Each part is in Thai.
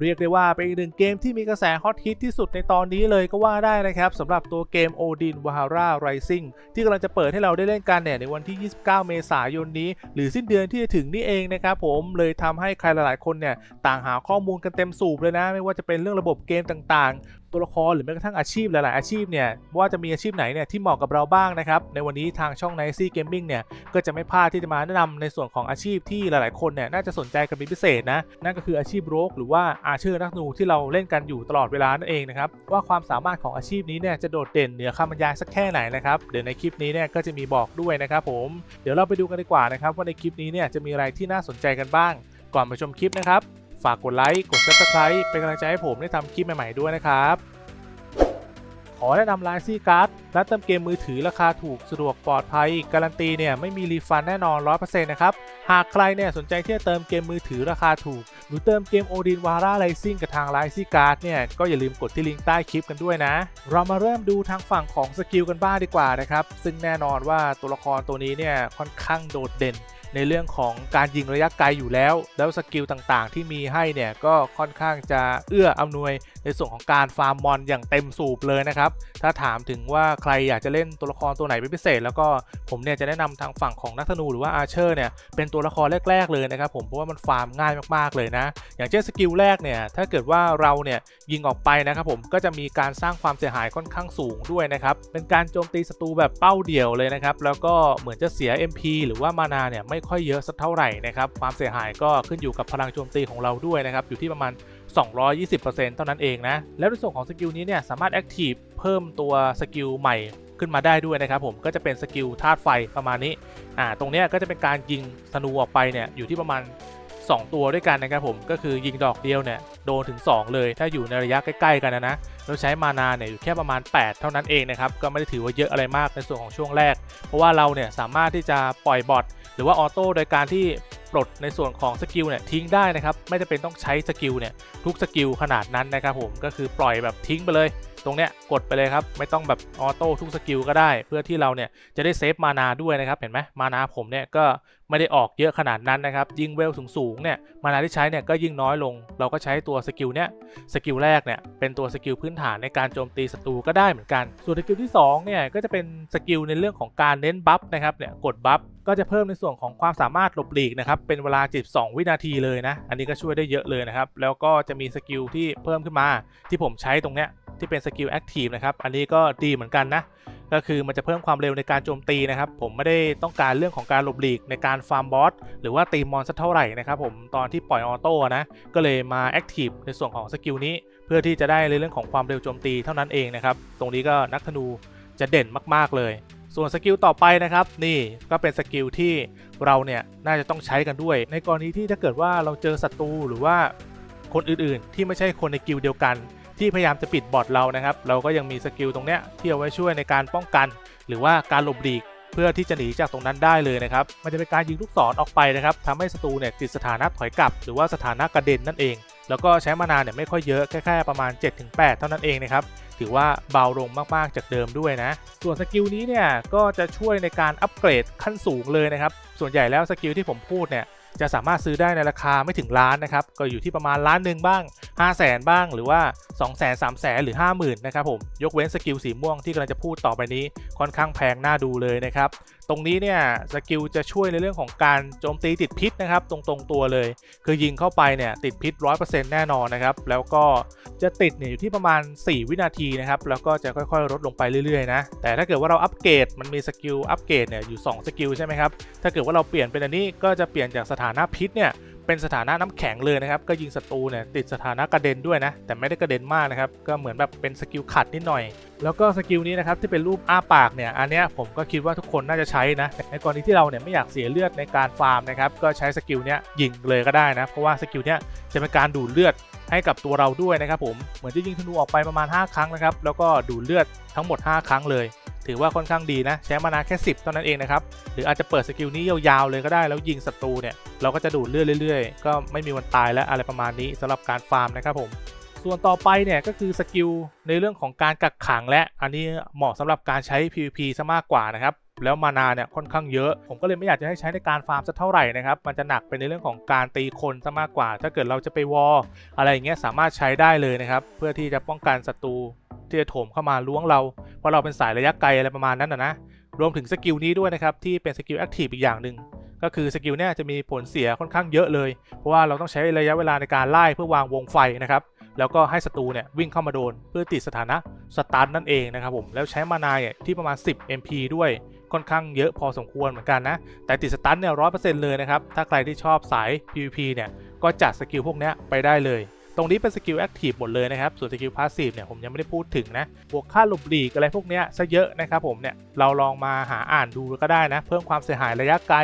เรียกได้ว่าเป็นอีกหนึ่งเกมที่มีกระแสฮอตฮิตที่สุดในตอนนี้เลยก็ว่าได้นะครับสำหรับตัวเกม Odin Valhalla Rising ที่กำลังจะเปิดให้เราได้เล่นกันเนี่ยในวันที่ 29 เมษายนนี้ หรือสิ้นเดือนที่จะถึงนี่เองนะครับผมเลยทำให้ใครหลายๆคนเนี่ยต่างหาข้อมูลกันเต็มสูบเลยนะ ไม่ว่าจะเป็นเรื่องระบบเกมต่างๆ ตัวละครหรือแม้กระทั่งอาชีพหลาย ๆ อาชีพเนี่ยว่าจะมีอาชีพไหนเนี่ยที่เหมาะกับเราบ้างนะครับในวันนี้ทางช่อง n i c e Gaming เนี่ยก็จะไม่พลาดที่จะมาแนะนำในส่วนของอาชีพที่หลาย ๆ คนเนี่ยน่าจะสนใจกันเป็นพิเศษนะนั่นก็คืออาชีพโรกหรือว่าอาเชอร์นักนูที่เราเล่นกันอยู่ตลอดเวลานั่นเองนะครับว่าความสามารถของอาชีพนี้เนี่ยจะโดดเด่นเหนือคำบรรยายสักแค่ไหนนะครับเดี๋ยวในคลิปนี้เนี่ยก็จะมีบอกด้วยนะครับผมเดี๋ยวเราไปดูกันดีกว่านะครับว่าในคลิปนี้เนี่ยจะมีอะไรที่น่าสนใจกันบ้าง ก่อนไปชมคลิปนะครับ ฝากกดไลค์ กด subscribe เป็นกำลังใจให้ผมได้ทำคลิปใหม่ ๆ ด้วยนะครับ ขอแนะนำไลซี่การ์ดและเติมเกมมือถือราคาถูกสะดวกปลอดภัย การันตีเนี่ยไม่มีรีฟันแน่นอน 100%นะครับ หากใครเนี่ยสนใจที่จะเติมเกมมือถือราคาถูก หรือเติมเกม Odin v a r a Rising กับทางไลซี่การ์ดเนี่ยก็อย่าลืมกดที่ลิงก์ใต้คลิปกันด้วยนะ เรามาเริ่มดูทางฝั่งของสกิลกันบ้างดีกว่านะครับซึ่งแน่นอนว่าตัวละครตัวนี้เนี่ยค่อนข้างโดดเด่น ในเรื่องของการยิงระยะไกลอยู่แล้ว แล้วสกิลต่างๆ ที่มีให้เนี่ยก็ค่อนข้างจะเอื้ออำนวยในส่วนของการฟาร์มมอนอย่างเต็มสูบเลยนะครับ ถ้าถามถึงว่าใครอยากจะเล่นตัวละครตัวไหนเป็นพิเศษ แล้วก็ผมเนี่ยจะแนะนำทางฝั่งของนักธนูหรือว่าอาเชอร์เนี่ยเป็นตัวละครแรก ๆ เลยนะครับผมเพราะว่ามันฟาร์มง่ายมากๆเลยนะ อย่างเช่นสกิลแรกเนี่ยถ้าเกิดว่าเราเนี่ยยิงออกไปนะครับผมก็จะมีการสร้างความเสียหายค่อนข้างสูงด้วยนะครับเป็นการโจมตีศัตรูแบบเป้าเดี่ยวเลยนะครับแล้วก็เหมือนจะเสีย MP หรือว่ามานาเนี่ยไม่ค่อยเยอะสักเท่าไหร่นะครับความเสียหายก็ขึ้นอยู่กับพลังโจมตีของเราด้วยนะครับอยู่ที่ประมาณ 220%เท่านั้นเองนะแล้วในส่วนของสกิลนี้เนี่ยสามารถแอคทีฟเพิ่มตัวสกิลใหม่ขึ้นมาได้ด้วยนะครับผมก็จะเป็นสกิลธาตุไฟประมาณนี้อ่าตรงเนี้ยก็จะเป็นการยิงธนูออกไปเนี่ยอยู่ที่ประมาณ 2 ตัวด้วยกันนะครับผมก็คือยิงดอกเดียวเนี่ยโดนถึง 2 เลย ถ้าอยู่ในระยะใกล้ ๆ กันนะนะเราใช้มานาเนี่ยอยู่แค่ประมาณ 8 เท่านั้นเองนะครับก็ไม่ได้ถือว่าเยอะอะไรมากในส่วนของช่วงแรก เพราะว่าเราเนี่ยสามารถที่จะปล่อยบอท หรือว่าออโต้โดยการที่ปลดในส่วนของสกิลเนี่ยทิ้งได้นะครับ ไม่จำเป็นต้องใช้สกิลเนี่ยทุกสกิลขนาดนั้นนะครับผมก็คือปล่อยแบบทิ้งไปเลย ตรงเนี้ยกดไปเลยครับไม่ต้องแบบออโต้ทุกสกิลก็ได้ เพื่อที่เราเนี่ยจะได้เซฟมานาด้วยนะครับเห็นไหมมานาผมเนี่ยก็ไม่ได้ออกเยอะขนาดนั้นนะครับ ยิงเวลสูงๆเนี่ยมานาที่ใช้เนี่ยก็ยิ่งน้อยลง เราก็ใช้ตัวสกิลเนี่ยสกิลแรกเนี่ยเป็นตัวสกิลพื้นฐานในการโจมตีศัตรูก็ได้เหมือนกัน ส่วนสกิลที่2เนี่ยก็จะเป็นสกิลในเรื่องของการเน้นบัฟนะครับเนี่ยกดบัฟก็จะเพิ่มในส่วนของความสามารถหลบหลีกนะครับเป็นเวลา 12 วินาทีเลยนะ อันนี้ก็ช่วยได้เยอะเลยนะครับ แล้วก็จะมีสกิลที่เพิ่มขึ้นมาที่ผมใช้ตรงเนี้ยที่เป็นสกิลแอคทีฟนะครับ อันนี้ก็ดีเหมือนกันนะ ก็คือมันจะเพิ่มความเร็วในการโจมตีนะครับ ผมไม่ได้ต้องการเรื่องของการหลบหลีกในการฟาร์มบอสหรือว่าตีมอนสักเท่าไหร่นะครับผมตอนที่ปล่อยออโต้นะก็เลยมาแอคทีฟในส่วนของสกิลนี้ เพื่อที่จะได้ในเรื่องของความเร็วโจมตีเท่านั้นเองนะครับตรงนี้ก็นักธนูจะเด่นมากๆเลยส่วนสกิลต่อไปนะครับนี่ก็เป็นสกิลที่เราเนี่ยน่าจะต้องใช้กันด้วย ในกรณีที่ถ้าเกิดว่าเราเจอศัตรูหรือว่าคนอื่นๆ ที่ไม่ใช่คนในกิลด์เดียวกัน ที่พยายามจะปิดบอทเรานะครับเราก็ยังมีสกิลตรงเนี้ยที่เอาไว้ช่วยในการป้องกัน หรือว่าการหลบหลีกเพื่อที่จะหนีจากตรงนั้นได้เลยนะครับมันจะเป็นการยิงลูกศรออกไปนะครับทำให้ศัตรูเนี่ยติดสถานะถอยกลับ หรือว่าสถานะกระเด็นนั่นเอง แล้วก็ใช้มานานเนี่ยไม่ค่อยเยอะแค่แค่ประมาณ 7-8 เท่านั้นเองนะครับถือว่าเบาลงมากๆจากเดิมด้วยนะ ส่วนสกิลนี้เนี่ยก็จะช่วยในการอัปเกรดขั้นสูงเลยนะครับ ส่วนใหญ่แล้วสกิลที่ผมพูดเนี่ย จะสามารถซื้อได้ในราคาไม่ถึงล้านนะครับ ก็อยู่ที่ประมาณล้านหนึ่งบ้าง 5 0 0แสนบ้างหรือว่า 2 0 0 0 0 0 3 0 0แสนหรือ 50,000นะครับผมยกเว้นสกิลสีม่วงที่กำลังจะพูดต่อไปนี้ค่อนข้างแพงน่าดูเลยนะครับตรงนี้เนี่ยสกิลจะช่วยในเรื่องของการโจมตีติดพิษนะครับตรงๆตัวเลย คือยิงเข้าไปเนี่ยติดพิษ 100%แน่นอนนะครับแล้วก็จะติดเนี่ยอยู่ที่ประมาณ 4 วินาทีนะครับแล้วก็จะค่อยๆ ลดลงไปเรื่อยๆนะแต่ถ้าเกิดว่าเราอัปเกรดมันมีสกิลอัปเกรดเนี่ยอยู่ 2 สกิลใช่ไหมครับถ้าเกิดว่าเราเปลี่ยนเป็นอันนี้ก็จะเปลี่ยนจากสถาานะพิษเนี่ยเป็นสถานะน้ำแข็งเลยนะครับ ก็ยิงศัตรูเนี่ยติดสถานะกระเด็นด้วยนะ แต่ไม่ได้กระเด็นมากนะครับ ก็เหมือนแบบเป็นสกิลขัดนิดหน่อย แล้วก็สกิลนี้นะครับที่เป็นรูปอ้าปากเนี่ย อันเนี้ยผมก็คิดว่าทุกคนน่าจะใช้นะ ในกรณีที่เราเนี่ยไม่อยากเสียเลือดในการฟาร์มนะครับ ก็ใช้สกิลเนี้ยยิงเลยก็ได้นะ เพราะว่าสกิลเนี้ยจะเป็นการดูดเลือดให้กับตัวเราด้วยนะครับผม เหมือนจะยิงธนูออกไปประมาณ 5 ครั้งนะครับ แล้วก็ดูดเลือดทั้งหมด 5 ครั้งเลย ถือว่าค่อนข้างดีนะใช้มานาแค่ 10เท่านั้นเองนะครับหรืออาจจะเปิดสกิลนี้ยาวๆเลยก็ได้แล้วยิงศัตรูเนี่ยเราก็จะดูดเลือดเรื่อยๆ ก็ไม่มีวันตายและอะไรประมาณนี้สำหรับการฟาร์มนะครับผมส่วนต่อไปเนี่ยก็คือสกิลในเรื่องของการกักขังและอันนี้เหมาะสำหรับการใช้ PVP ซะมากกว่านะครับแล้วมานาเนี่ยค่อนข้างเยอะ ผมก็เลยไม่อยากจะให้ใช้ในการฟาร์มสักเท่าไหร่นะครับ มันจะหนักไปในเรื่องของการตีคนซะมากกว่า ถ้าเกิดเราจะไปวอลอะไรอย่างเงี้ยสามารถใช้ได้เลยนะครับ เพื่อที่จะป้องกันศัตรู ที่จะโถมเข้ามาล้วงเรา เพราะเราเป็นสายระยะไกลอะไรประมาณนั้นนะนะรวมถึงสกิลนี้ด้วยนะครับที่เป็นสกิลแอคทีฟอีกอย่างหนึ่งก็คือสกิลเนี่ยจะมีผลเสียค่อนข้างเยอะเลย เพราะว่าเราต้องใช้ระยะเวลาในการไล่เพื่อวางวงไฟนะครับแล้วก็ให้ศัตรูเนี่ยวิ่งเข้ามาโดนเพื่อติดสถานะสตันนั่นเองนะครับผมแล้วใช้มานาเนี่ยที่ประมาณ 10 MP ด้วยค่อนข้างเยอะพอสมควรเหมือนกันนะ แต่ติดสตันเนี่ยร้อยเปอร์เซ็นต์เลยนะครับ ถ้าใครที่ชอบสาย PVP เนี่ย ก็จัดสกิลพวกนี้ไปได้เลย ตรงนี้เป็นสกิลแอคทีฟหมดเลยนะครับ ส่วนสกิลพาสซีฟเนี่ยผมยังไม่ได้พูดถึงนะ บวกค่าหลบหลีกอะไรพวกเนี้ยซะเยอะนะครับผมเนี่ย เราลองมาหาอ่านดูก็ได้นะ เพิ่มความเสียหายระยะไกล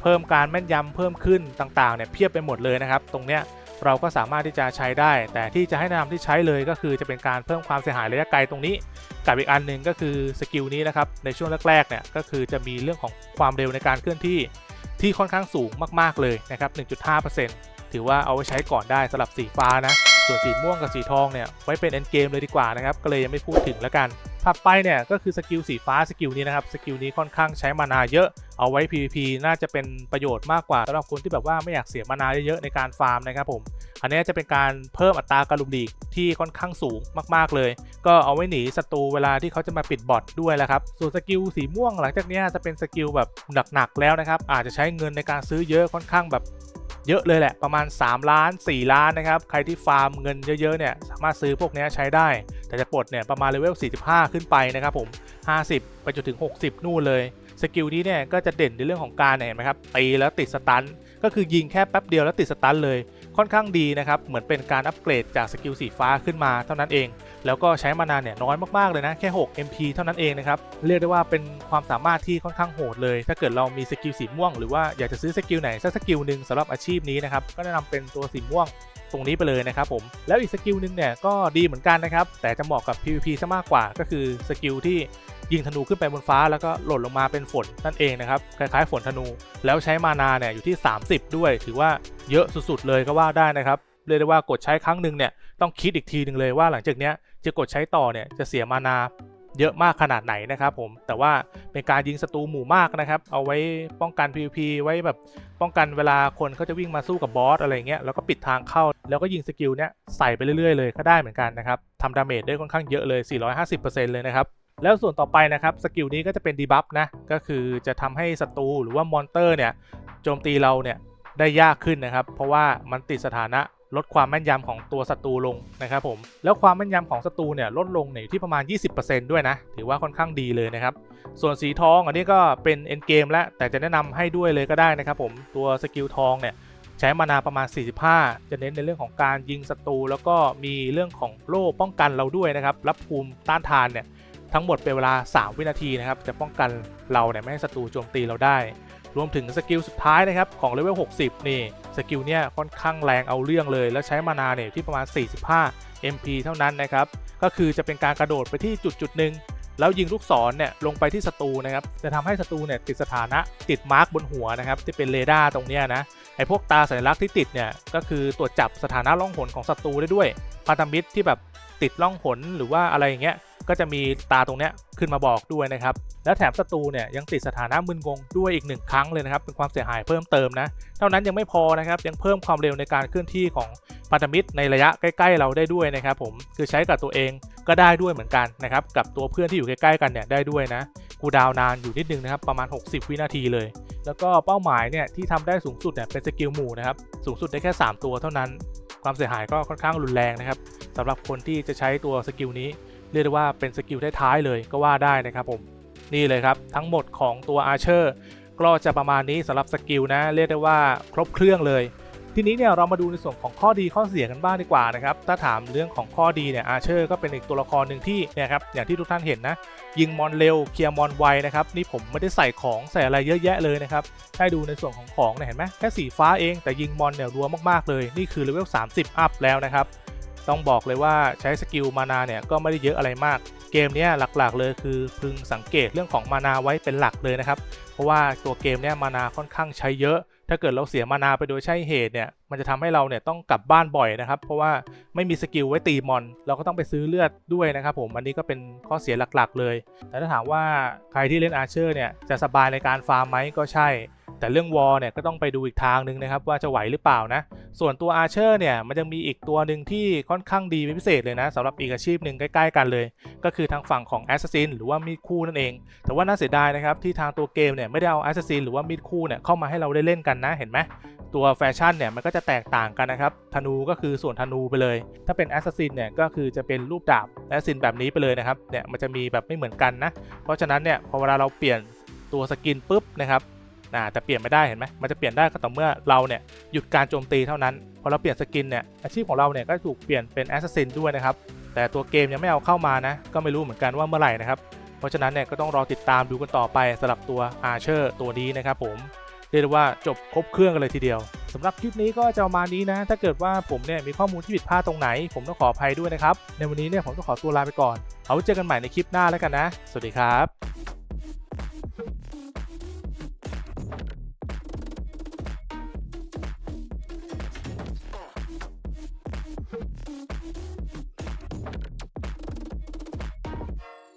เพิ่มการแม่นยำเพิ่มขึ้นต่างๆเนี่ยเพียบไปหมดเลยนะครับ ตรงเนี้ยเราก็สามารถที่จะใช้ได้ แต่ที่จะให้นะนำที่ใช้เลยก็คือจะเป็นการเพิ่มความเสียหายระยะไกลตรงนี้ กับอีกอันหนึ่งก็คือสกิลนี้นะครับ ในช่วงแรกๆเนี่ยก็คือจะมีเรื่องของความเร็วในการเคลื่อนที่ที่ค่อนข้างสูงมากๆเลยนะครับ 1.5% ถือว่าเอาไว้ใช้ก่อนได้สำหรับสีฟ้านะ ส่วนสีม่วงกับสีทองเนี่ยไว้เป็น end game เลยดีกว่านะครับ ก็เลยยังไม่พูดถึงแล้วกัน ถัดไปเนี่ยก็คือสกิลสีฟ้าสกิลนี้นะครับ สกิลนี้ค่อนข้างใช้มานาเยอะเอาไว้ PVP น่าจะเป็นประโยชน์มากกว่าสำหรับคนที่แบบว่าไม่อยากเสียมานาเยอะๆในการฟาร์มนะครับผม อันนี้จะเป็นการเพิ่มอัตราการลุมหลีกที่ค่อนข้างสูงมากๆเลย ก็เอาไว้หนีศัตรูเวลาที่เขาจะมาปิดบอทด้วยแหละครับ ส่วนสกิลสีม่วงหลังจากนี้จะเป็นสกิลแบบหนักๆแล้วนะครับ อาจจะใช้เงินในการซื้อเยอะค่อนข้างแบบ เยอะเลยแหละประมาณ 3 ล้าน 4 ล้านนะครับ ใครที่ฟาร์มเงินเยอะๆเนี่ยสามารถซื้อพวกนี้ใช้ได้ แต่จะปลดเนี่ยประมาณเลเวล 45 ขึ้นไปนะครับผม 50 ไปจนถึง 60 นู่นเลย สกิลนี้เนี่ยก็จะเด่นในเรื่องของการเนี่ยเห็นไหมครับตีแล้วติดสตันก็คือยิงแค่แป๊บเดียวแล้วติดสตันเลย ค่อนข้างดีนะครับ เหมือนเป็นการอัปเกรดจากสกิลสีฟ้าขึ้นมาเท่านั้นเอง แล้วก็ใช้มานานเนี่ยน้อยมากๆเลยนะแค่ 6 MP เท่านั้นเองนะครับเรียกได้ว่าเป็นความสามารถที่ค่อนข้างโหดเลย ถ้าเกิดเรามีสกิลสีม่วงหรือว่าอยากจะซื้อสกิลไหนสักสกิลหนึ่งสำหรับอาชีพนี้นะครับก็แนะนำเป็นตัวสีม่วงตรงนี้ไปเลยนะครับผมแล้วอีกสกิลหนึ่งเนี่ยก็ดีเหมือนกันนะครับแต่จะเหมาะกับ PVP ซะมากกว่าก็คือสกิลที่ยิงธนูขึ้นไปบนฟ้าแล้วก็หล่นลงมาเป็นฝนนั่นเองนะครับคล้ายๆฝนธนู แล้วใช้มานาเนี่ยอยู่ที่ 30 ด้วย ถือว่าเยอะสุดๆเลยก็ว่าได้นะครับ เรียกได้ว่ากดใช้ครั้งหนึ่งเนี่ยต้องคิดอีกทีหนึ่งเลยว่าหลังจากเนี้ยจะกดใช้ต่อเนี่ยจะเสียมานาเยอะมากขนาดไหนนะครับผมแต่ว่าเป็นการยิงศัตรูหมู่มากนะครับ เอาไว้ป้องกัน PVP ไว้แบบป้องกันเวลาคนเขาจะวิ่งมาสู้กับบอสอะไรเงี้ยแล้วก็ปิดทางเข้า แล้วก็ยิงสกิลเนี้ยใส่ไปเรื่อยๆเลยก็ได้เหมือนกันนะครับทำดาเมจได้ค่อนข้างเยอะเลย 450%เลยนะครับแล้วส่วนต่อไปนะครับสกิลนี้ก็จะเป็นดีบัฟนะก็คือจะทำให้ศัตรูหรือว่ามอนเตอร์เนี่ยโจมตีเราเนี่ยได้ยากขึ้นนะครับ เพราะว่ามันติดสถานะ ลดความแม่นยำของตัวศัตรูลงนะครับผม แล้วความแม่นยำของศัตรูเนี่ยลดลงเนี่ยอยู่ที่ประมาณ 20%ด้วยนะ ถือว่าค่อนข้างดีเลยนะครับ ส่วนสีทองอันนี้ก็เป็นเอ็นเกมแล้ว แต่จะแนะนำให้ด้วยเลยก็ได้นะครับผม ตัวสกิลทองเนี่ยใช้มานาประมาณ 45 จะเน้นในเรื่องของการยิงศัตรูแล้วก็มีเรื่องของโล่ป้องกันเราด้วยนะครับ รับภูมิต้านทานเนี่ยทั้งหมดเป็นเวลา 3 วินาทีนะครับ จะป้องกันเราเนี่ยไม่ให้ศัตรูโจมตีเราได้ รวมถึงสกิลสุดท้ายนะครับของเลเวล 60 นี่สกิลเนี่ยค่อนข้างแรงเอาเรื่องเลย แล้วใช้มานาเนี่ยที่ประมาณ 45 MP เท่านั้นนะครับ ก็คือจะเป็นการกระโดดไปที่จุดจุดหนึ่งแล้วยิงลูกศรเนี่ยลงไปที่ศัตรูนะครับ จะทำให้ศัตรูเนี่ยติดสถานะติดมาร์กบนหัวนะครับที่เป็นเรดาร์ตรงเนี้ยนะไอพวกตาสัญลักษณ์ที่ติดเนี่ยก็คือตรวจจับสถานะล่องหนของศัตรูได้ด้วยพันธมิตรที่แบบติดล่องหนหรือว่าอะไรอย่างเงี้ย ก็จะมีตาตรงเนี้ยขึ้นมาบอกด้วยนะครับ แล้วแถมศัตรูเนี่ยยังติดสถานะมึนงงด้วยอีกหนึ่งครั้งเลยนะครับ เป็นความเสียหายเพิ่มเติมนะ เท่านั้นยังไม่พอนะครับ ยังเพิ่มความเร็วในการเคลื่อนที่ของพันธมิตรในระยะใกล้ ๆ เราได้ด้วยนะครับผมคือใช้กับตัวเองก็ได้ด้วยเหมือนกันนะครับกับตัวเพื่อนที่อยู่ใกล้ๆกันเนี่ยได้ด้วยนะกูดาวนานอยู่นิดนึงนะครับประมาณ 60 วินาทีเลย แล้วก็เป้าหมายเนี่ยที่ทำได้สูงสุดเนี่ยเป็นสกิลหมู่นะครับสูงสุดได้แค่ 3 ตัวเท่านั้น ความเสียหายก็ค่อนข้างรุนแรงนะครับสำหรับคนที่จะใช้ตัวสกิลนี้ เรียกได้ว่าเป็นสกิลท้ายๆเลยก็ว่าได้นะครับผมนี่เลยครับทั้งหมดของตัวอาร์เชอร์ก็จะประมาณนี้สำหรับสกิลนะเรียกได้ว่าครบเครื่องเลย ทีนี้เนี่ยเรามาดูในส่วนของข้อดีข้อเสียกันบ้างดีกว่านะครับถ้าถามเรื่องของข้อดีเนี่ยอาเชอร์ก็เป็นอีกตัวละครหนึ่งที่เนี่ยครับอย่างที่ทุกท่านเห็นนะยิงมอนเร็วเคลียร์มอนไวนะครับนี่ผมไม่ได้ใส่ของใส่อะไรเยอะแยะเลยนะครับให้ดูในส่วนของของเนี่ยเห็นไหมแค่สีฟ้าเองแต่ยิงมอนเนี่ยรัวมากๆเลย นี่คือเลเวล30 อัพแล้วนะครับ ต้องบอกเลยว่าใช้สกิลมานาเนี่ยก็ไม่ได้เยอะอะไรมาก เกมนี้หลักๆ เลยคือพึงสังเกตเรื่องของมานาไว้เป็นหลักเลยนะครับ เพราะว่าตัวเกมเนี้ยมานาค่อนข้างใช้เยอะ ถ้าเกิดเราเสียมานาไปโดยใช่เหตุเนี่ยมันจะทำให้เราเนี่ยต้องกลับบ้านบ่อยนะครับ เพราะว่าไม่มีสกิลไว้ตีมอน เราก็ต้องไปซื้อเลือดด้วยนะครับผมอันนี้ก็เป็นข้อเสียหลักๆ เลย แต่ถ้าถามว่าใครที่เล่นอาร์เชอร์เนี่ยจะสบายในการฟาร์มไหมก็ใช่ แต่เรื่องวอลเนี่ยก็ต้องไปดูอีกทางหนึ่งนะครับว่าจะไหวหรือเปล่านะ ส่วนตัวอาเชอร์เนี่ยมันยังมีอีกตัวหนึ่งที่ค่อนข้างดีเป็นพิเศษเลยนะสำหรับอีกอาชีพหนึ่งใกล้ ๆ กันเลย ก็คือทางฝั่งของแอสซัสซินหรือว่ามีดคู่นั่นเอง แต่ว่าน่าเสียดายนะครับที่ทางตัวเกมเนี่ยไม่ได้เอาแอสซัสซินหรือว่ามีดคู่เนี่ยเข้ามาให้เราได้เล่นกันนะเห็นไหมตัวแฟชั่นเนี่ยมันก็จะแตกต่างกันนะครับธนูก็คือส่วนธนูไปเลย ถ้าเป็นแอสซัสซินเนี่ยก็คือจะเป็นรูปดาบแอสซัสซินแบบนี้ไปเลยนะครับเนี่ยมันจะมีแบบไม่เหมือนกันนะเพราะฉะนั้นเนี่ยพอเวลาเราเปลี่ยนตัวสกินปุ๊บนะครับ อ่าแต่เปลี่ยนไม่ได้เห็นไหมมันจะเปลี่ยนได้ก็ต่อเมื่อเราเนี่ยหยุดการโจมตีเท่านั้นพอเราเปลี่ยนสกินเนี่ยอาชีพของเราเนี่ยก็ถูกเปลี่ยนเป็นแอสซัสซินด้วยนะครับแต่ตัวเกมยังไม่เอาเข้ามานะก็ไม่รู้เหมือนกันว่าเมื่อไหร่นะครับเพราะฉะนั้นเนี่ยก็ต้องรอติดตามดูกันต่อไปสำหรับตัว Archer ตัวนี้นะครับผมเรียกได้ว่าจบครบเครื่องกันเลยทีเดียวสำหรับคลิปนี้ก็จะประมาณนี้นะ ถ้าเกิดว่าผมเนี่ยมีข้อมูลที่ผิดพลาดตรงไหน ผมต้องขออภัยด้วยนะครับ ในวันนี้เนี่ยผมต้องขอตัวลาไปก่อน เอาไว้เจอกันใหม่ในคลิปหน้าแล้วกันนะ สวัสดีครับ